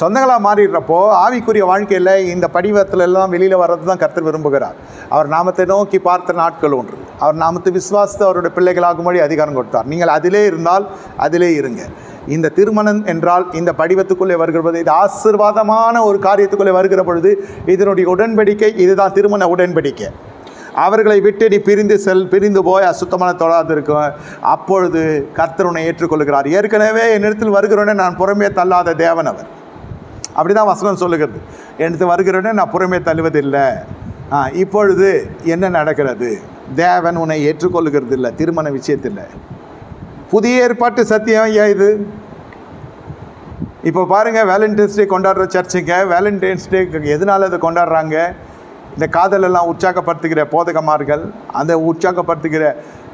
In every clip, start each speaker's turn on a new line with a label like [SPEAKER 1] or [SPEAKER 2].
[SPEAKER 1] சொந்தங்களாக மாறிடுறப்போ ஆவிக்குரிய வாழ்க்கையில் இந்த படிவத்தில் எல்லாம் வெளியில் வர்றது தான் கர்த்தர் விரும்புகிறார். அவர் நாமத்தை நோக்கி பார்த்த நாட்கள் ஒன்று. அவர் நாமத்தை விசுவாசித்து அவருடைய பிள்ளைகளாகும்படி அதிகாரம் கொடுத்தார். நீங்கள் அதிலே இருந்தால் அதிலே இருங்க. இந்த திருமணம் என்றால் இந்த படிவத்துக்குள்ளே வருகிறது இது ஆசீர்வாதமான ஒரு காரியத்துக்குள்ளே வருகிற பொழுது இதனுடைய உடன்படிக்கை இதுதான் திருமண உடன்படிக்கை. அவர்களை விட்டு நீ பிரிந்து செல் பிரிந்து போய் அசுத்தமான தொழாது இருக்கும். அப்பொழுது கர்த்தருனை ஏற்றுக்கொள்கிறார். ஏற்கனவே என்னிடத்தில் வருகிறவனே நான் புறமே தள்ளாத தேவன் அவர். அப்படிதான் வசனம் சொல்லுகிறது. எடுத்து வருகிறவனே நான் புறமே தள்ளுவதில்லை. இப்பொழுது என்ன நடக்கிறது? தேவன் உன்னை ஏற்றுக்கொள்ளுகிறது இல்லை திருமண விஷயத்தில். புதிய ஏற்பாட்டு சத்தியம் ஏன் இது. இப்போ பாருங்க வேலண்டைன்ஸ் டே கொண்டாடுற சர்ச்சுங்க. வேலண்டைன்ஸ் டே எதனால இதை கொண்டாடுறாங்க? இந்த காதலெல்லாம் உற்சாகப்படுத்துகிற போதகமார்கள் அந்த உற்சாகப்படுத்துகிற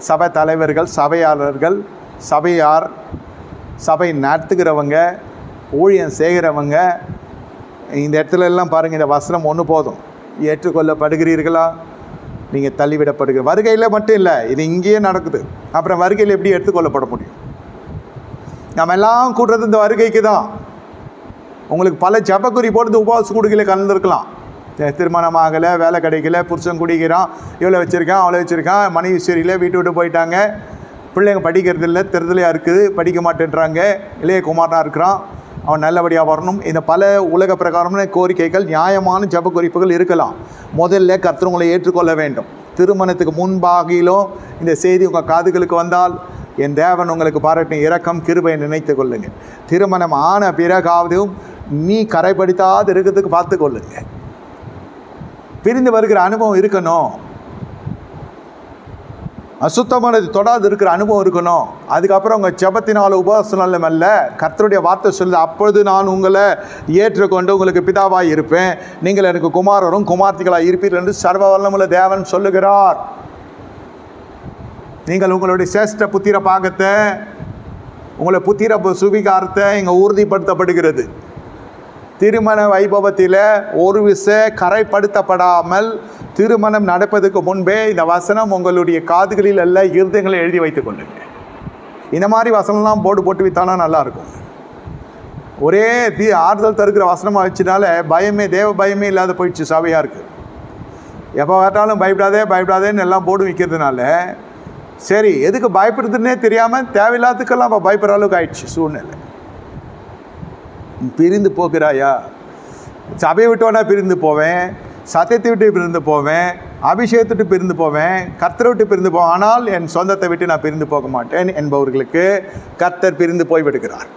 [SPEAKER 1] சபை தலைவர்கள் சபையாளர்கள் சபையார் சபை நடத்துகிறவங்க ஊழியம் செய்கிறவங்க இந்த இடத்துல எல்லாம் பாருங்கள் இந்த வசனம் ஒன்று போதும். ஏற்றுக்கொள்ளப்படுகிறீர்களா? நீங்கள் தள்ளிவிடப்படுகிற வருகையில் மட்டும் இல்லை இது இங்கேயே நடக்குது. அப்புறம் வருகையில் எப்படி எடுத்துக்கொள்ளப்பட முடியும்? நம்ம எல்லாம் கூடுறது இந்த வருகைக்கு தான் உங்களுக்கு பல ஜபக்குறி போட்டு உபவாசம் கொடுக்கல கலந்துருக்கலாம். திருமணம் ஆகலை வேலை கிடைக்கல புருஷன் குடிக்கிறான் இவ்வளோ வச்சுருக்கான் அவ்வளோ வச்சுருக்கான் மனைவி சரியில்லை வீட்டு விட்டு போயிட்டாங்க. பிள்ளைங்க படிக்கிறது இல்லை தெருதலையாக இருக்குது படிக்க மாட்டேன்றாங்க. இளைய குமாரனாக இருக்கிறான். அவன் நல்லபடியாக வரணும். இந்த பல உலக பிரகாரமான கோரிக்கைகள் நியாயமான ஜப குறிப்புகள் இருக்கலாம். முதல்ல கர்த்தவங்களை உங்களை ஏற்றுக்கொள்ள வேண்டும். திருமணத்துக்கு முன்பாகிலும் இந்த செய்தி உங்கள் காதுகளுக்கு வந்தால் என் தேவன் உங்களுக்கு பாராட்டும் இரக்கம் கிருபை நினைத்து கொள்ளுங்கள் திருமணம் ஆன பிறகாவதும் நீ கரைப்படுத்தாது இருக்கிறதுக்கு பார்த்து கொள்ளுங்க. பிரிந்து வருகிற அனுபவம் இருக்கணும். அசுத்தமானது தொடாது இருக்கிற அனுபவம் இருக்கணும். அதுக்கப்புறம் உங்கள் ஜெபத்தினால உபவாசனாலும் அல்ல கர்த்தருடைய வார்த்தை சொல்லுது அப்பொழுது நான் உங்களை ஏற்றுக்கொண்டு உங்களுக்கு பிதாவாக இருப்பேன். நீங்கள் எனக்கு குமாரரும் குமார்த்திகளாக இருப்பீர்கள் என்று சர்வ வல்லமுள்ள தேவன் சொல்லுகிறார். நீங்கள் உங்களுடைய சேஷ்ட புத்திர பாகத்தை உங்களை புத்திர சுவிகாரத்தை இங்கே உறுதிப்படுத்தப்படுகிறது. திருமண வைபவத்தில் ஒரு விச கரைப்படுத்தப்படாமல் திருமணம் நடப்பதற்கு முன்பே இந்த வசனம் உங்களுடைய காதுகளில் அல்ல இருதயங்களை எழுதி வைத்துக் கொள்ளுங்க இந்த மாதிரி வசனம்லாம் போட்டு போட்டு வித்தானா நல்லாயிருக்கும் ஒரே தீ ஆறுதல் தருக்கிற வசனமாக வச்சுனால பயமே தேவ பயமே இல்லாத போயிடுச்சு சபையாக இருக்குது எப்போ வேட்டாலும் பயப்படாதே பயப்படாதேன்னு எல்லாம் போட்டு விற்கிறதுனால சரி எதுக்கு பயப்படுறதுன்னே தெரியாமல் தேவையில்லாததுக்கெல்லாம் இப்போ பயப்படுற அளவுக்கு ஆயிடுச்சு சூழ்நிலை. பிரிந்து போகிறாயா? சபையை விட்டோன்னா பிரிந்து போவேன் சத்தியத்தை விட்டு பிரிந்து போவேன் அபிஷேகத்தை விட்டு பிரிந்து போவேன் கர்த்தரை விட்டு பிரிந்து போவேன் ஆனால் என் சொந்தத்தை விட்டு நான் பிரிந்து போக மாட்டேன் என்பவர்களுக்கு கர்த்தர் பிரிந்து போய் விடுகிறார்